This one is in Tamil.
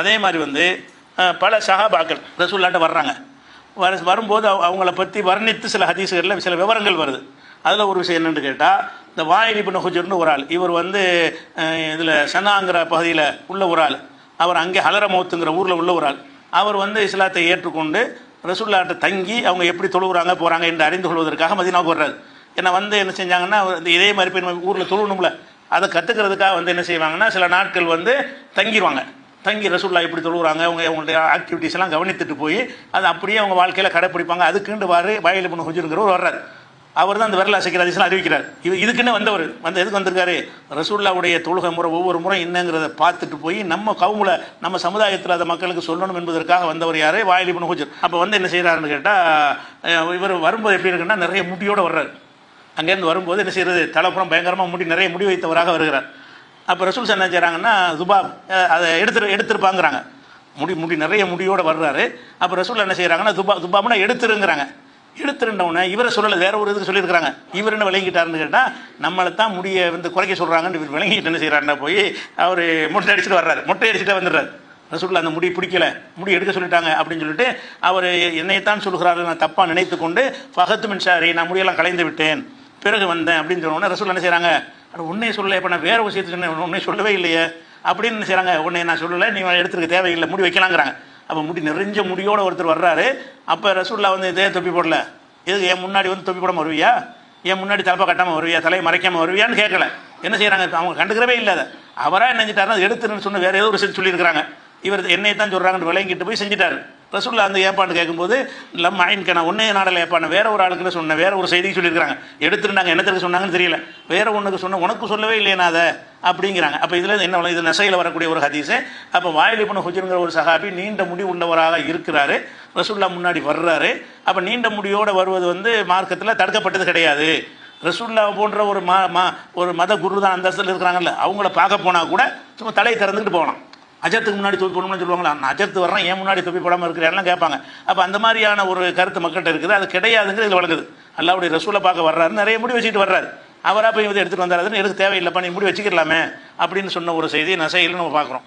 அதே மாதிரி வந்து பல சஹாபாக்கள் ரசூல்லாட்ட வர்றாங்க. வர வரும்போது அவங்கள பற்றி வர்ணித்து சில ஹதீஸுகளில் சில விவரங்கள் வருது. அதில் ஒரு விஷயம் என்னென்னு கேட்டால் இந்த வாயில் இப்னு ஹுஜர்னு ஒரு ஆள் இவர் வந்து இதில் சனாங்கிற பகுதியில் உள்ள ஒரு ஆள். அவர் அங்கே ஹலரமௌத்துங்கிற ஊரில் உள்ள ஒரு ஆள். அவர் வந்து இஸ்லாத்தை ஏற்றுக்கொண்டு ரசூல்லாட்ட தங்கி அவங்க எப்படி தொழுகிறாங்க போகிறாங்க என்று அறிந்து கொள்வதற்காக மதினாவுக்கு வர்றாரு. என்னை வந்து என்ன செஞ்சாங்கன்னா இந்த இதே மாதிரி போய் நம்ம ஊரில் தொழுணும்ல அதை கற்றுக்கிறதுக்காக வந்து என்ன செய்வாங்கன்னா சில நாட்கள் வந்து தங்கிடுவாங்க தங்கி ரசூல்லா எப்படி தொழுகிறாங்க அவங்க அவங்களுடைய ஆக்டிவிட்டிஸ் எல்லாம் கவனித்துட்டு போய் அதை அப்படியே அவங்க வாழ்க்கையில் கடைப்பிடிப்பாங்க. அதுக்குண்டு வாரு வாயில் பண்ண ஹுஜுருங்கிறவர் வர்றாரு. அவர் தான் அந்த விரல் அசைக்கிற அதிசயம் அறிவிக்கிறார். இது இதுக்குன்னு வந்தவர். வந்து எதுக்கு வந்திருக்காரு? ரசூல்லாவுடைய தொழுகை முறை ஒவ்வொரு முறை என்னங்கிறத பார்த்துட்டு போய் நம்ம கவுமுல நம்ம சமுதாயத்தில் அதை மக்களுக்கு சொல்லணும் என்பதற்காக வந்தவர் யாரே? வாயில் பண்ண ஹுஜர். அப்போ வந்து என்ன செய்கிறாருன்னு கேட்டால் இவர் வரும்போது எப்படி இருக்குன்னா நிறைய முட்டியோடு வர்றாரு. அங்கேருந்து வரும்போது என்ன செய்யறது தலைப்புறம் பயங்கரமாக முடி நிறைய முடி வைத்தவராக வருகிறார். அப்போ ரசூல் என்ன செய்கிறாங்கன்னா துபாப் அதை எடுத்துரு எடுத்துருப்பாங்கிறாங்க. முடி முடி நிறைய முடியோட வர்றாரு. அப்போ ரசூல் என்ன செய்கிறாங்கன்னா துபா துபாப்னா எடுத்துருங்கிறாங்க. எடுத்துருந்தவொடனே இவரை சொல்லலை வேற ஒரு இதுக்கு சொல்லியிருக்கிறாங்க. இவர் என்ன விளங்கிட்டாருன்னு கேட்டால் நம்மளை தான் முடியை வந்து குறைக்க சொல்கிறாங்கன்னு இவர் விளங்கிட்டு என்ன செய்கிறாருன்னா போய் அவர் மொட்டை அடிச்சுட்டு வர்றாரு. மொட்டை அடிச்சுட்டு வந்துடுறாரு. ரசூலில் அந்த முடி பிடிக்கல. முடி எடுக்க சொல்லிட்டாங்க. அப்படின்னு சொல்லிட்டு அவர் என்னைத்தான் சொல்கிறாரு நான் தப்பாக நினைத்து கொண்டு ஃபகத்து மின்சாரி நான் முடியெல்லாம் கலைந்து விட்டேன். பிறகு வந்தேன். அப்படின்னு சொன்னோன்னே ரசூல் என்ன செய்கிறாங்க அட உன்னை சொல்லலை இப்போ நான் வேறு விஷயத்துக்கு விஷயத்தை சொன்னேன். உன்னை சொல்லவே இல்லையே. அப்படின்னு செய்கிறாங்க உன்னை நான் சொல்லலை நீ எடுத்துருக்க தேவையில்லை முடி வைக்கலாங்கிறாங்க. அப்போ முடி நிறைஞ்ச முடியோட ஒருத்தர் வர்றாரு. அப்போ ரசூல்லா வந்து இதே தொப்பி போடல. இதுக்கு என் முன்னாடி வந்து தொப்பி போடாமல் வருவியா? என் முன்னாடி தலைப்பா கட்டாமல் வருவியா? தலையை மறைக்காமல் வருவியான்னு கேட்கல. என்ன செய்கிறாங்க அவங்க கண்டுக்கிறவே இல்லை அவராக என்ன செஞ்சிட்டாருன்னா எடுத்துருன்னு சொன்ன வேறு ஏதோ ஒரு விஷயம் சொல்லியிருக்கிறாங்க. இவர் என்னை தான் சொல்கிறாங்கன்னு விளங்கிட்டு போய் செஞ்சிட்டாரு. ரசூல்லா அந்த ஏப்பான்னு கேட்கும்போது லம் ஆயின்க நான் ஒன்னே நாடல ஏப்பான வேற ஒரு ஆளுக்கு சொன்னேன் வேற ஒரு செய்தி சொல்லியிருக்காங்க எடுத்துருந்தாங்க என்னத்துக்கு சொன்னாங்கன்னு தெரியல. வேற ஒன்றுக்கு சொன்ன உனக்கு சொல்லவே இல்லையா நான் அதை. அப்படிங்கிறாங்க. அப்போ இதில் என்ன இது நசையில் வரக்கூடிய ஒரு ஹதீஸு. அப்போ வாயில் இப்பன ஹுஜருங்கிற ஒரு சஹாபி நீண்ட முடி உள்ளவராக இருக்கிறாரு. ரசூல்லா முன்னாடி வர்றாரு. அப்போ நீண்ட முடியோடு வருவது வந்து மார்க்கத்தில் தடுக்கப்பட்டது கிடையாது. ரசூல்லா போன்ற ஒரு மா மா ஒரு மத குரு தான் அந்தஸ்தில் இருக்கிறாங்கல்ல அவங்கள பார்க்க போனால் கூட சும்மா தலையை திறந்துக்கிட்டு போகலாம். அஜத்துக்கு முன்னாடி தொப்பி போடணும்னு சொல்லுவாங்களா? நான் அஜத்து வர்றேன் ஏன் முன்னாடி தொப்பி போடாமல் இருக்கிறேன்லாம் கேட்பாங்க. அப்போ அந்த மாதிரியான ஒரு கருத்து மக்கள்கிட்ட இருக்குது. அது கிடையாதுங்கிறது இதில் வழங்குது. அல்லாவுடைய ரசூலை பார்க்க வர்றாரு நிறைய முடி வச்சுட்டு வர்றாரு. அவராக போய் வந்து எடுத்துகிட்டு வந்தாருன்னு எனக்கு தேவையில்லைப்பா நீ முடி வச்சுக்கலாமே அப்படின்னு சொன்ன ஒரு செய்தி நசையில் நம்ம பார்க்குறோம்.